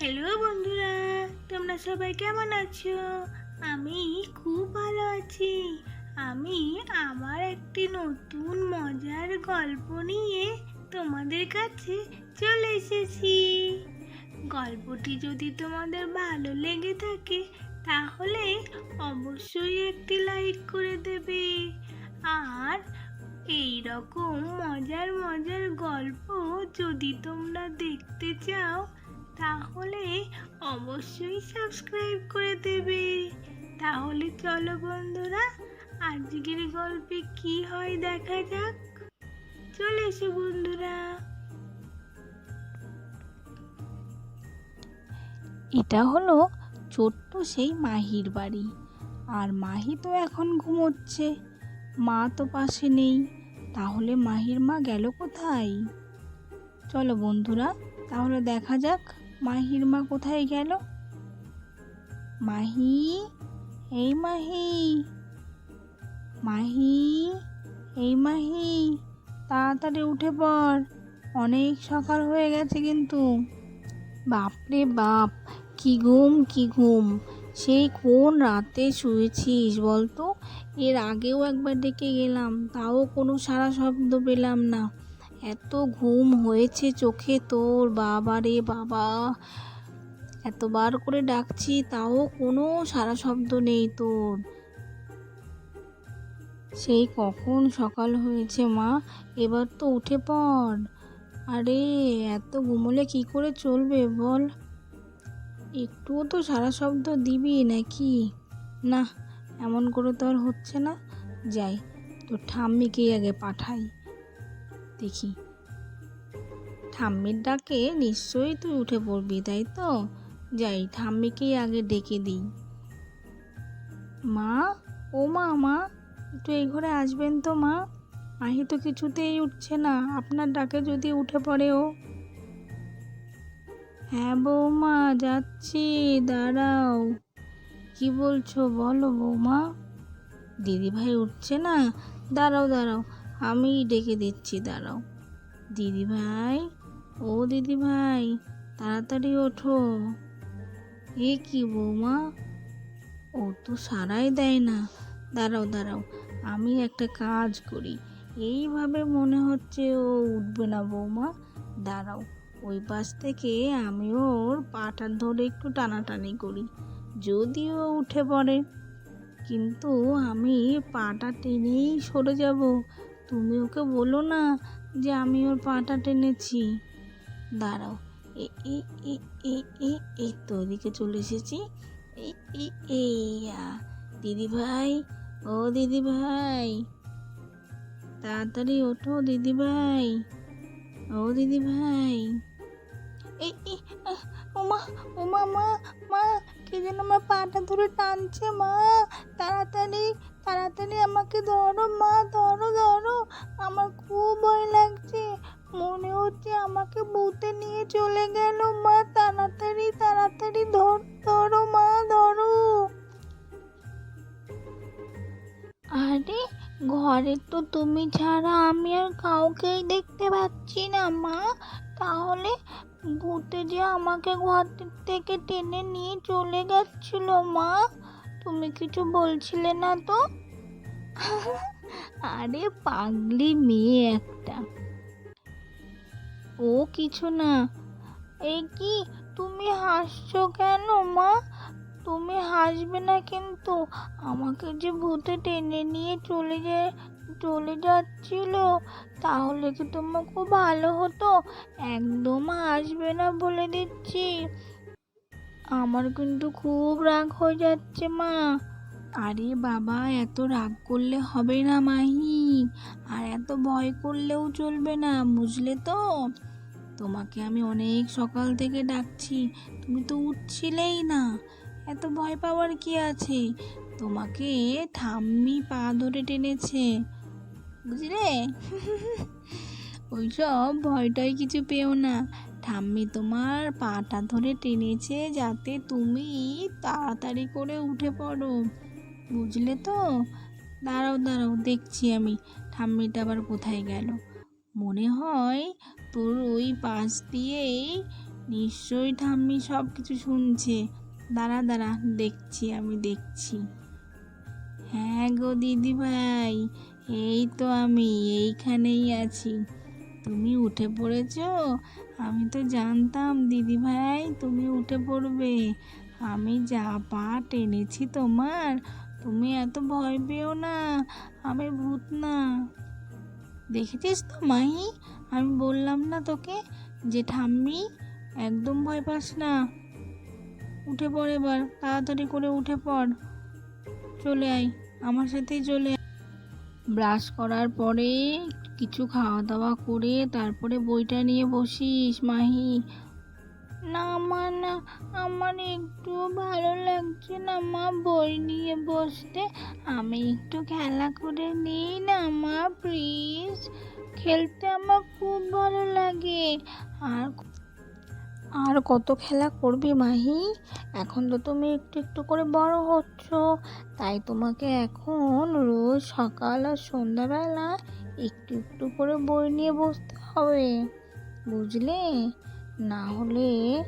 Hello বন্ধুরা, তোমরা সবাই কেমন আছো? আমি খুব ভালো আছি। আমি আমার একটি নতুন মজার গল্প নিয়ে তোমাদের কাছে চলে এসেছি। গল্পটি যদি তোমাদের ভালো লেগে থাকে, তাহলে অবশ্যই একটি লাইক করে দেবে। আর এই রকম মজার মজার গল্প যদি তোমরা দেখতে চাও তাহলে অবশ্যই সাবস্ক্রাইব করে দেবে। তাহলে চলো বন্ধুরা, আজকের গল্পে কি হয় দেখা যাক। চলে এসো বন্ধুরা। এটা হলো ছোট্ট সেই মাহির বাড়ি। আর মাহি তো এখন ঘুমোচ্ছে। মা তো পাশে নেই। তাহলে মাহির মা গেল কোথায়? চলো বন্ধুরা, তাহলে দেখা যাক মাহির মা কোথায় গেল? মাহি, এই মাহি মাহি, এই মাহি, তাড়াতাড়ি উঠে পড়। অনেক সকাল হয়ে গেছে কিন্তু। বাপরে বাপ, কি ঘুম কি ঘুম। সেই কোন রাতে শুয়েছিস বলতো? এর আগেও একবার ডেকে গেলাম, তাও কোনো সারা শব্দ পেলাম না। এত ঘুম হয়েছে চোখে তোর, বাবা রে বাবা। এতবার করে ডাকছি, তাও কোনো সারা শব্দ নেই তোর। সেই কখন সকাল হয়েছে মা? এবার তো উঠে পড়। আরে, এত ঘুমোলে কি করে চলবে বল? একটুও তো সারা শব্দ দিবি নাকি? না, এমন করে তো আর হচ্ছে না। যাই তো ঠাম্মিকেই আগে পাঠাই। দেখি। ঠাম্মির ডাকে নিশ্চয়ই তুই উঠে পড়বি, তাই তো? যাই, ঠাম্মিকেই আগে ডেকে দিই। মা? ও মা মা, একটু এই ঘরে আসবেন তো, মা? মাহি তো কিছুতেই উঠছে না, আপনার ডাকে যদি উঠে পড়ে ও। হ্যাঁ বৌমা, যাচ্ছি, দাঁড়াও। কি বলছো বলো বৌমা? দিদিভাই উঠছে না? দাঁড়াও দাঁড়াও। আমি ডেকে দিচ্ছি, দাঁড়াও। দিদিভাই, ও দিদিভাই, তাড়াতাড়ি ওঠো। এ কি বৌমা? ও তো সারাই দেয় না। দাঁড়াও দাঁড়াও, আমি একটা কাজ করি। এইভাবে মনে হচ্ছে ও উঠবে না বৌমা। দাঁড়াও, ওই পাশ থেকে আমি ওর পাটা ধরে একটু টানাটানি করি, যদিও উঠে পড়ে। কিন্তু আমি পাটা টেনেই সরে যাব। তুমি ওকে বলো না যে আমি ওর পাটা টেনেছি। দাঁড়াও। এই তো ওদিকে চলে এসেছি। দিদি ভাই, ও দিদি ভাই। তাড়াতাড়ি ওঠো দিদি ভাই। ও দিদি ভাই। এই ওমা ওমা মা মা। কে যেন আমার পাটা ধরে টানছে, মা। তাড়াতাড়ি তাড়াতাড়ি আমাকে ধরো, মা, ধরো ধরো। আমার খুব ভয় লাগছে। মনে হচ্ছে আমাকে ভূতে নিয়ে চলে গেল, মা। তাড়াতাড়ি তাড়াতাড়ি ধর, ধরো, মা, ধরো। আরে, ঘরে তো তুমি ছাড়া আমি আর কাউকেই দেখতে পাচ্ছি না, মা। তাহলে ভূতে যে আমাকে ঘর থেকে টেনে নিয়ে চলে গেছিল, মা। তুমি কিছু বলছিলে না তো? আরে পাগলি মেয়ে একটা। ও কিছু না। এই কি, তুমি হাসছো কেন, মা? তুমি হাসবে না কিন্তু। আমাকে যে ভূতে টেনে নিয়ে চলে যায় চলে যাচ্ছিল, তাহলে কি তোমার খুব ভালো হতো? একদম আসবে না বলে দিচ্ছি। আমার কিন্তু খুব রাগ হয়ে যাচ্ছে, মা। আরে বাবা, এত রাগ করলে হবে না, মাহি। আর এত ভয় করলেও চলবে না, বুঝলে তো? তোমাকে আমি অনেক সকাল থেকে ডাকছি, তুমি তো উঠছিলেই না। এত ভয় পাওয়ার কি আছে? তোমাকে ঠাম্মি পা ধরে টেনেছে। বুঝলে? ওইসব ভয়টাই কিছু পেও না। ঠাম্মি তোমার পাটা ধরে টেনেছে যাতে তুমি তাড়াতাড়ি করে উঠে পড়ো। বুঝলে তো? দাঁড়াও দাঁড়াও, দেখছি আমি। ঠাম্মিটা আবার কোথায় গেল? মনে হয় তোর ওই পাশ দিয়েই নিশ্চয়ই ঠাম্মি সব কিছু শুনছে। দাঁড়া দাঁড়া, দেখছি আমি, দেখছি। হ্যাঁ গো দিদি ভাই এই তো আমি এইখানেই আছি। তুমি উঠে পড়েছো? আমি তো জানতাম, দিদি ভাই, তুমি উঠে পড়বে। আমি যা পা টেনেছি তোমার, তুমি এত ভয় পেও না, আমি ভূত না। দেখেছিস তো মাহি? আমি বললাম না তোকে যে, ঠাম্মি, একদম ভয় পাস না। উঠে পড় এবার, তাড়াতাড়ি করে উঠে পড়। চলে আয়, আমার সাথেই চলে ব্রাশ করার পরে কিছু খাওয়া দাওয়া করে তারপরে বইটা নিয়ে বসিস, মাহি। না মা, না, আমার একটু ভালো লাগছে না মা, বই নিয়ে বসতে। আমি একটু খেলা করে নিই না মা প্লিজ খেলতে আমার খুব ভালো লাগে। আর আর কত খেলা করবি মাহি? এখন তো তুমি একটু একটু করে বড় হচ্ছ। তাই তোমাকে এখন রোজ সকাল আর সন্ধ্যাবেলা একটু একটু করে বই নিয়ে বসতে হবে, বুঝলে? না হলে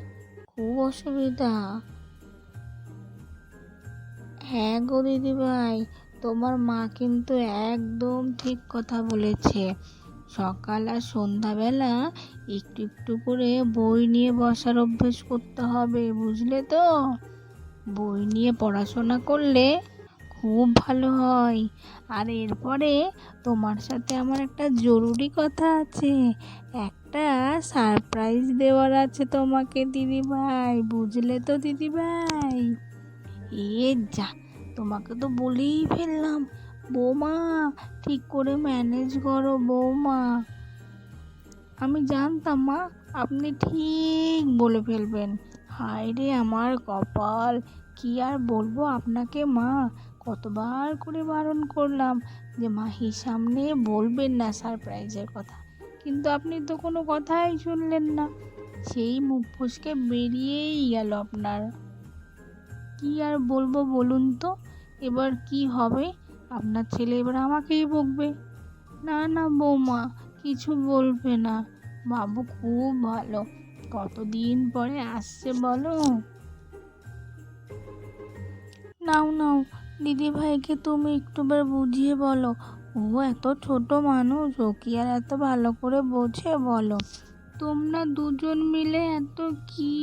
খুব অসুবিধা। হ্যাঁ গো দিদিভাই, তোমার মা কিন্তু একদম ঠিক কথা বলেছে। সকাল আর সন্ধ্যাবেলা একটু একটু করে বই নিয়ে বসার অভ্যেস করতে হবে, বুঝলে তো? বই নিয়ে পড়াশোনা করলে খুব ভালো হয়। আর এরপরে তোমার সাথে আমার একটা জরুরি কথা আছে। একটা সারপ্রাইজ দেওয়ার আছে তোমাকে, দিদিভাই, বুঝলে তো দিদিভাই? এ যা, তোমাকে তো বলেই ফেললাম। বৌমা, ঠিক করে ম্যানেজ করো বৌমা। আমি জানতাম মা, আপনি ঠিক বলে ফেলবেন। হায় রে আমার কপাল, কি আর বলব আপনাকে মা? কতবার করে বারণ করলাম যে মাহির সামনে বলবেন না সারপ্রাইজের কথা। কিন্তু আপনি তো কোনো কথাই শুনলেন না। সেই মুখ ফসকে বেরিয়েই গেল আপনার। কি আর বলব বলুন তো? এবার কি হবে? আপনার ছেলে এবার আমাকেই বকবে। না না, বৌমা, কিছু বলবে না। বাবু খুব ভালো। কতদিন পরে আসছে বলো? নাও নাও, দিদি ভাইকে তুমি একটুবার বুঝিয়ে বলো। ও এত ছোট মানুষ, ও কি আর এত ভালো করে বোঝে বলো? তোমরা দুজন মিলে এত কি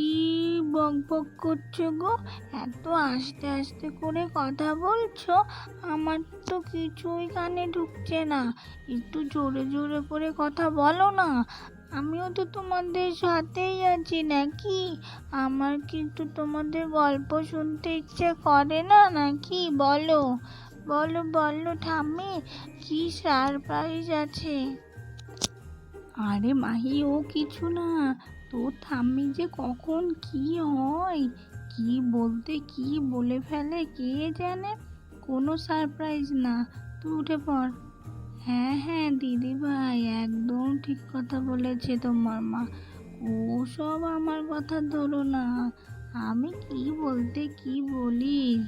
বক বক করছ গো? এত আস্তে আস্তে করে কথা বলছো? আমার তো কিছুই কানে ঢুকছে না। একটু জোরে জোরে করে কথা বলো না। আমিও তো তোমাদের সাথেই আছি নাকি? আমার কিন্তু তোমাদের গল্প শুনতে ইচ্ছে করে না নাকি? বলো। বলো বলো ঠাম্মি, কি সারপ্রাইজ আছে? আরে মাহি, ও কিছু না। তোর ঠাম্মি যে কখন কি হয়? কি বলতে, কি বলে ফেলে, কে জানে? কোনো সারপ্রাইজ না। তুই উঠে পড়। হ্যাঁ হ্যাঁ দিদি ভাই, একদম ঠিক কথা বলেছে তোমার মা। ও সব আমার কথা ধরো না। আমি কি বলতে, কি বলি?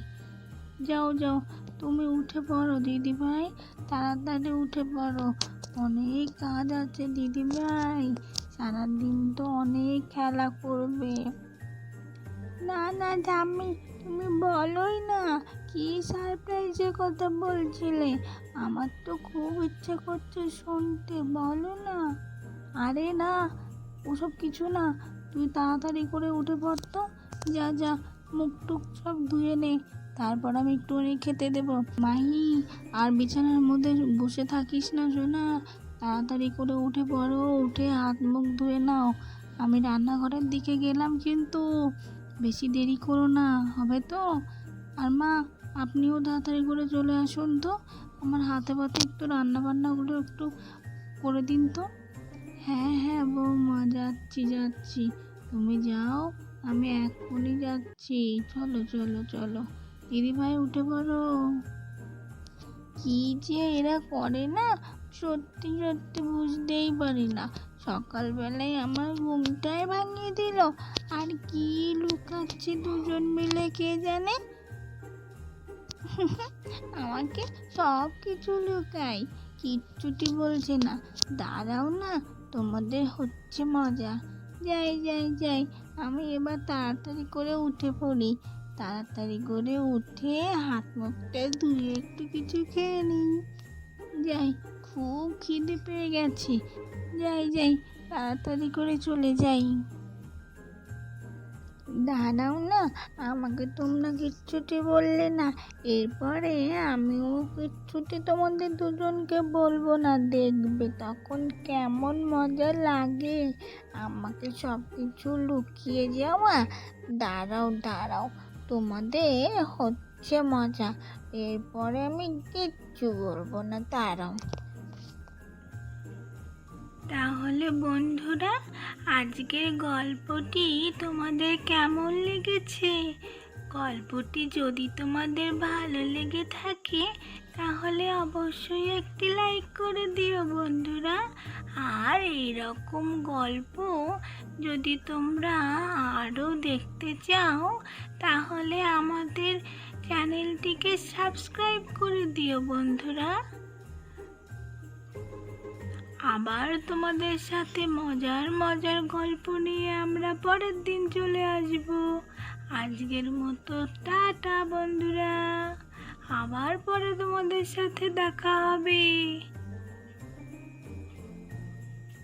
যাও যাও। তুমি উঠে পড়ো দিদি ভাই তাড়াতাড়ি উঠে পড়ো। অনেক কাজ আছে দিদি ভাই সারাদিন তো অনেক খেলা করবে। না না জামি তুমি বলোই না। কি সারপ্রাইজের কথা বলছিলে? আমার তো খুব ইচ্ছে করছে শুনতে, বলো না। আরে না, ওসব কিছু না। তুই তাড়াতাড়ি করে উঠে পড়তো। যা যা, মুখ টুক সব ধুয়ে নে। তারপর আমি একটুখানি খেতে দেবো। মাহি, আর বিছানার মধ্যে বসে থাকিস না সোনা। তাড়াতাড়ি করে উঠে পড়ো, উঠে হাত মুখ ধুয়ে নাও। আমি রান্নাঘরের দিকে গেলাম কিন্তু বেশি দেরি করো না, হবে তো? আর মা, আপনিও তাড়াতাড়ি করে চলে আসুন তো। আমার হাতে পাতে একটু রান্না বান্নাগুলো একটু করে দিন তো। হ্যাঁ হ্যাঁ বৌমা, যাচ্ছি যাচ্ছি। তুমি যাও, আমি এক্ষুনি যাচ্ছি। চলো চলো চলো। দিদি ভাই উঠে পড়ো। কি যে এরা করে না? সত্যি সত্যি বুঝতেই পারি না। সকালবেলায় আমার ঘুমটাই ভাঙিয়ে দিল। আর কি লুকাচ্ছে দুজন মিলে কে জানে? আমাকে সব কিছু লুকাই, কিচ্ছুটি বলছে না। দাঁড়াও না, তোমাদের হচ্ছে মজা। যাই যাই যাই, আমি এবার তাড়াতাড়ি করে উঠে পড়ি। তাড়াতাড়ি করে উঠে হাত মুখটা ধুয়ে একটু কিছু খেয়ে নিই। যাই, খুব খিদে পেয়ে গেছে। যাই যাই, তাড়াতাড়ি করে চলে যাই। দাঁড়াও না, আমাকে তোমরা কিচ্ছুটি বললে না। এরপরে আমিও কিচ্ছুটি তোমাদের দুজনকে বলব না। দেখবে তখন কেমন মজা লাগে। আমাকে সব কিছু লুকিয়ে যাওয়া। দাঁড়াও দাঁড়াও তোমাদের হচ্ছে মজা। এরপরে আমি কিচ্ছু বলব না তার তাহলে বন্ধুরা, আজকের গল্পটি তোমাদের কেমন লেগেছে? গল্পটি যদি তোমাদের ভালো লেগে থাকে, তাহলে অবশ্যই একটি লাইক করে দিও বন্ধুরা। আর এরকম গল্প যদি তোমরা আরও দেখতে চাও, তাহলে আমাদের চ্যানেলটিকে সাবস্ক্রাইব করে দিও বন্ধুরা। আবার তোমাদের সাথে মজার মজার গল্প নিয়ে আমরা পরের দিন চলে আসব। আজকের মতো টাটা বন্ধুরা। আবার পরে তোমাদের সাথে দেখা হবে।